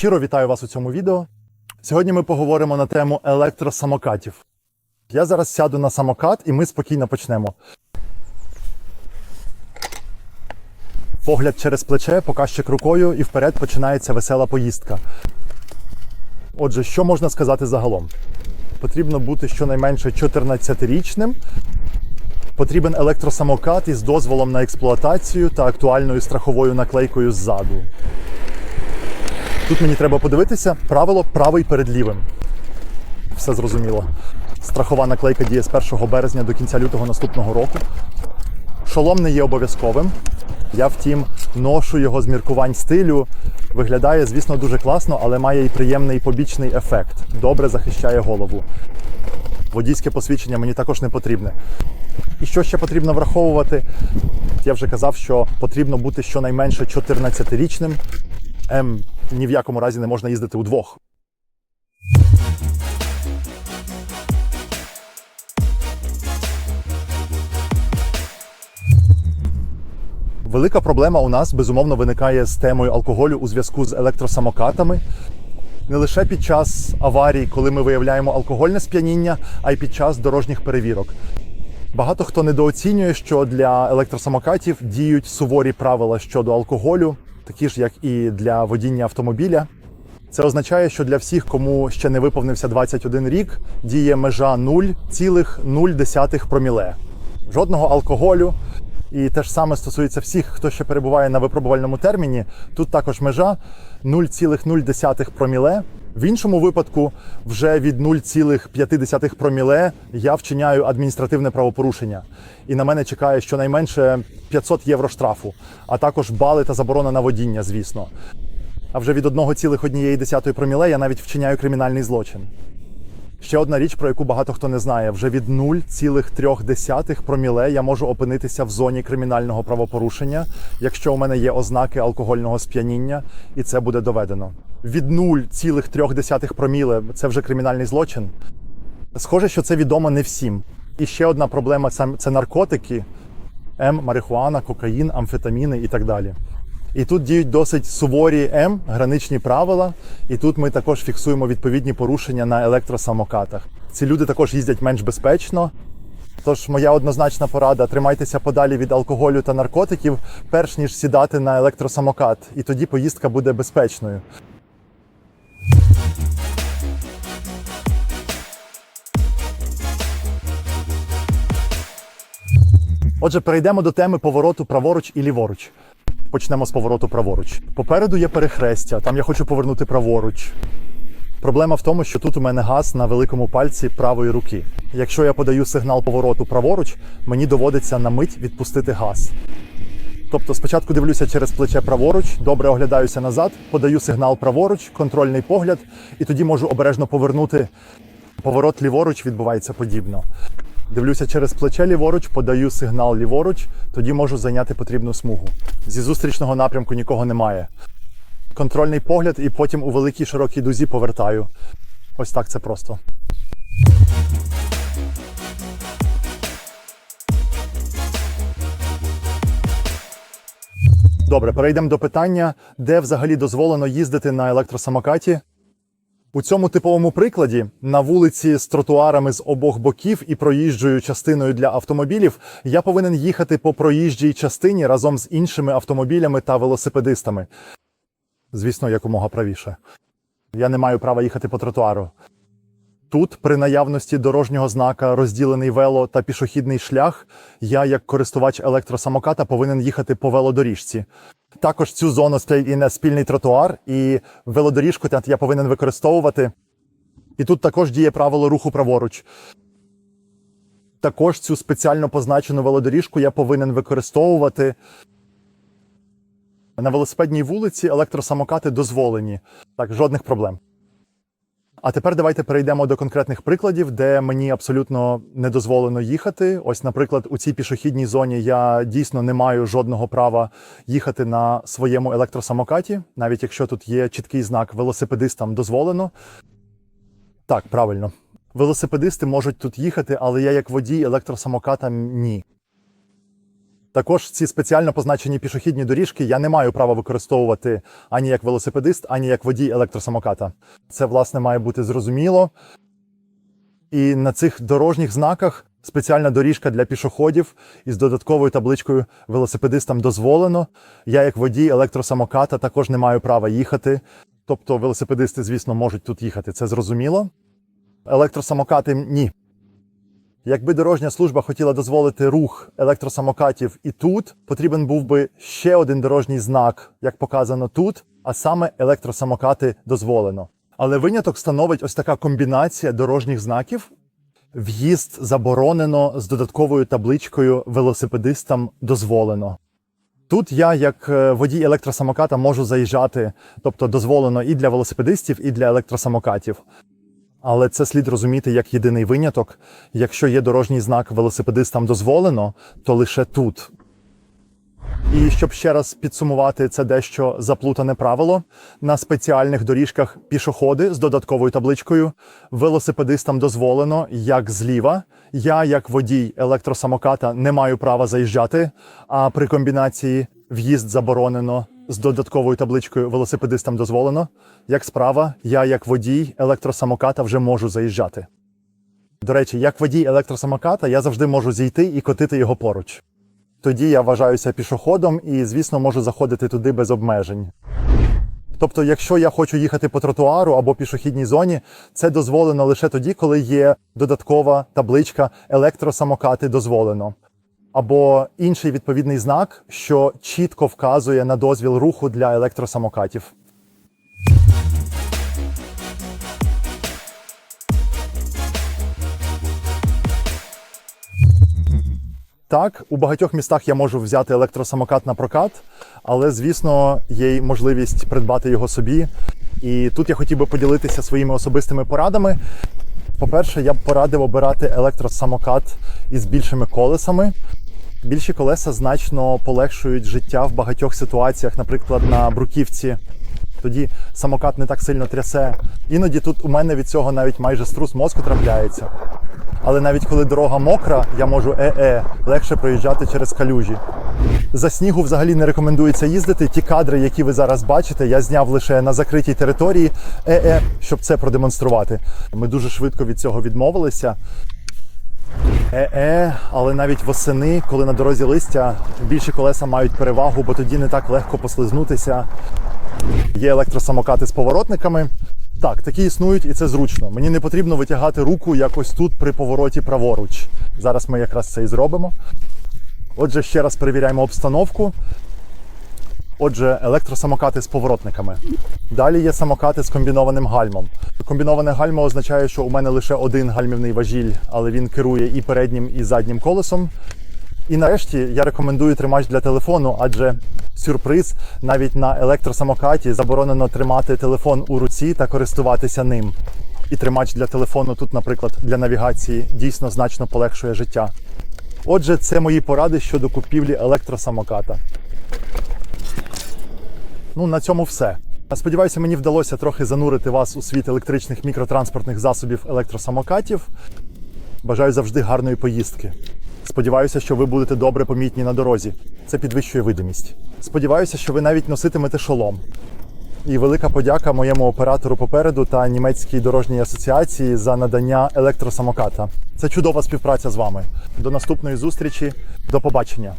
Щиро вітаю вас у цьому відео. Сьогодні ми поговоримо на тему електросамокатів. Я зараз сяду на самокат і ми спокійно почнемо. Погляд через плече, показчик рукою і вперед починається весела поїздка. Отже, що можна сказати загалом? Потрібно бути щонайменше 14-річним. Потрібен електросамокат із дозволом на експлуатацію та актуальною страховою наклейкою ззаду. Тут мені треба подивитися правило правий перед лівим. Все зрозуміло. Страхова наклейка діє з 1 березня до кінця лютого наступного року. Шолом не є обов'язковим. Я, втім, ношу його з міркувань стилю. Виглядає, звісно, дуже класно, але має і приємний побічний ефект. Добре захищає голову. Водійське посвідчення мені також не потрібне. І що ще потрібно враховувати? Я вже казав, що потрібно бути щонайменше 14-річним. М ні в якому разі не можна їздити удвох. Велика проблема у нас безумовно виникає з темою алкоголю у зв'язку з електросамокатами. Не лише під час аварій, коли ми виявляємо алкогольне сп'яніння, а й під час дорожніх перевірок. Багато хто недооцінює, що для електросамокатів діють суворі правила щодо алкоголю, такі ж як і для водіння автомобіля. Це означає, що для всіх, кому ще не виповнився 21 рік, діє межа 0,0 проміле. Жодного алкоголю. І те ж саме стосується всіх, хто ще перебуває на випробувальному терміні. Тут також межа 0,0 проміле. В іншому випадку, вже від 0,5 проміле я вчиняю адміністративне правопорушення. І на мене чекає щонайменше 500 євро штрафу, а також бали та заборона на водіння, звісно. А вже від 1,1 проміле я навіть вчиняю кримінальний злочин. Ще одна річ, про яку багато хто не знає: вже від 0,3 проміле я можу опинитися в зоні кримінального правопорушення, якщо у мене є ознаки алкогольного сп'яніння, і це буде доведено. Від 0,3 проміле це вже кримінальний злочин. Схоже, що це відомо не всім. І ще одна проблема це, наркотики: М, марихуана, кокаїн, амфетаміни і так далі. І тут діють досить суворі М, граничні правила, і тут ми також фіксуємо відповідні порушення на електросамокатах. Ці люди також їздять менш безпечно. Тож моя однозначна порада: тримайтеся подалі від алкоголю та наркотиків, перш ніж сідати на електросамокат, і тоді поїздка буде безпечною. Отже, перейдемо до теми повороту праворуч і ліворуч. Почнемо з повороту праворуч. Попереду є перехрестя, там я хочу повернути праворуч. Проблема в тому, що тут у мене газ на великому пальці правої руки. Якщо я подаю сигнал повороту праворуч, мені доводиться на мить відпустити газ. Тобто спочатку дивлюся через плече праворуч, добре оглядаюся назад, подаю сигнал праворуч, контрольний погляд, і тоді можу обережно повернути. Поворот ліворуч відбувається подібно. Дивлюся через плече ліворуч, подаю сигнал ліворуч, тоді можу зайняти потрібну смугу. Зі зустрічного напрямку нікого немає. Контрольний погляд, і потім у великій широкій дузі повертаю. Ось так це просто. Добре, перейдемо до питання, де взагалі дозволено їздити на електросамокаті. У цьому типовому прикладі на вулиці з тротуарами з обох боків і проїжджою частиною для автомобілів я повинен їхати по проїжджій частині разом з іншими автомобілями та велосипедистами. Звісно, якомога правіше. Я не маю права їхати по тротуару. Тут, при наявності дорожнього знака, розділений вело та пішохідний шлях, я, як користувач електросамоката, повинен їхати по велодоріжці. Також цю зону стоїть і на спільний тротуар, і велодоріжку я повинен використовувати. І тут також діє правило руху праворуч. Також цю спеціально позначену велодоріжку я повинен використовувати. На велосипедній вулиці електросамокати дозволені. Так, жодних проблем. А тепер давайте перейдемо до конкретних прикладів, де мені абсолютно не дозволено їхати. Ось, наприклад, у цій пішохідній зоні я дійсно не маю жодного права їхати на своєму електросамокаті, навіть якщо тут є чіткий знак велосипедистам дозволено. Так, правильно. Велосипедисти можуть тут їхати, але я як водій електросамоката ні. Також ці спеціально позначені пішохідні доріжки я не маю права використовувати ані як велосипедист, ані як водій електросамоката. Це, власне, має бути зрозуміло. І на цих дорожніх знаках спеціальна доріжка для пішоходів із додатковою табличкою велосипедистам дозволено. Я, як водій електросамоката, також не маю права їхати. Тобто велосипедисти, звісно, можуть тут їхати. Це зрозуміло. Електросамокати ні. Якби дорожня служба хотіла дозволити рух електросамокатів і тут, потрібен був би ще один дорожній знак, як показано тут, а саме електросамокати дозволено. Але виняток становить ось така комбінація дорожніх знаків. В'їзд заборонено з додатковою табличкою велосипедистам дозволено. Тут я, як е, водій електросамоката, можу заїжджати, тобто дозволено і для велосипедистів, і для електросамокатів. Але це слід розуміти як єдиний виняток. Якщо є дорожній знак велосипедистам дозволено, то лише тут. І щоб ще раз підсумувати це дещо заплутане правило, на спеціальних доріжках пішоходи з додатковою табличкою велосипедистам дозволено як зліва. Я, як водій електросамоката, не маю права заїжджати. А при комбінації в'їзд заборонено з додатковою табличкою велосипедистам дозволено. Як справа, я, як водій електросамоката, вже можу заїжджати. До речі, як водій електросамоката, я завжди можу зійти і котити його поруч. Тоді я вважаюся пішоходом і, звісно, можу заходити туди без обмежень. Тобто, якщо я хочу їхати по тротуару або пішохідній зоні, це дозволено лише тоді, коли є додаткова табличка електросамокати дозволено. Або інший відповідний знак, що чітко вказує на дозвіл руху для електросамокатів. Так, у багатьох містах я можу взяти електросамокат на прокат, але звісно є й можливість придбати його собі. І тут я хотів би поділитися своїми особистими порадами. По-перше, я б порадив обирати електросамокат із більшими колесами. Більші колеса значно полегшують життя в багатьох ситуаціях, наприклад, на бруківці. Тоді самокат не так сильно трясе. Іноді тут у мене від цього навіть майже струс мозку трапляється. Але навіть коли дорога мокра, я можу е-е легше проїжджати через калюжі. За снігу взагалі не рекомендується їздити. Ті кадри, які ви зараз бачите, я зняв лише на закритій території е-е, щоб це продемонструвати. Ми дуже швидко від цього відмовилися. Е-е, але навіть восени, коли на дорозі листя, більші колеса мають перевагу, бо тоді не так легко послизнутися. Є електросамокати з поворотниками. Так, такі існують, і це зручно. Мені не потрібно витягати руку якось тут при повороті праворуч. Зараз ми якраз це і зробимо. Отже, ще раз перевіряємо обстановку. Отже, електросамокати з поворотниками. Далі є самокати з комбінованим гальмом. Комбіноване гальмо означає, що у мене лише один гальмівний важіль, але він керує і переднім, і заднім колесом. І нарешті я рекомендую тримач для телефону, адже сюрприз навіть на електросамокаті заборонено тримати телефон у руці та користуватися ним. І тримач для телефону тут, наприклад, для навігації дійсно значно полегшує життя. Отже, це мої поради щодо купівлі електросамоката. Ну, на цьому все. Сподіваюся, мені вдалося трохи занурити вас у світ електричних мікротранспортних засобів електросамокатів. Бажаю завжди гарної поїздки. Сподіваюся, що ви будете добре помітні на дорозі. Це підвищує видимість. Сподіваюся, що ви навіть носитимете шолом. І велика подяка моєму оператору попереду та німецькій дорожній асоціації за надання електросамоката. Це чудова співпраця з вами. До наступної зустрічі. До побачення.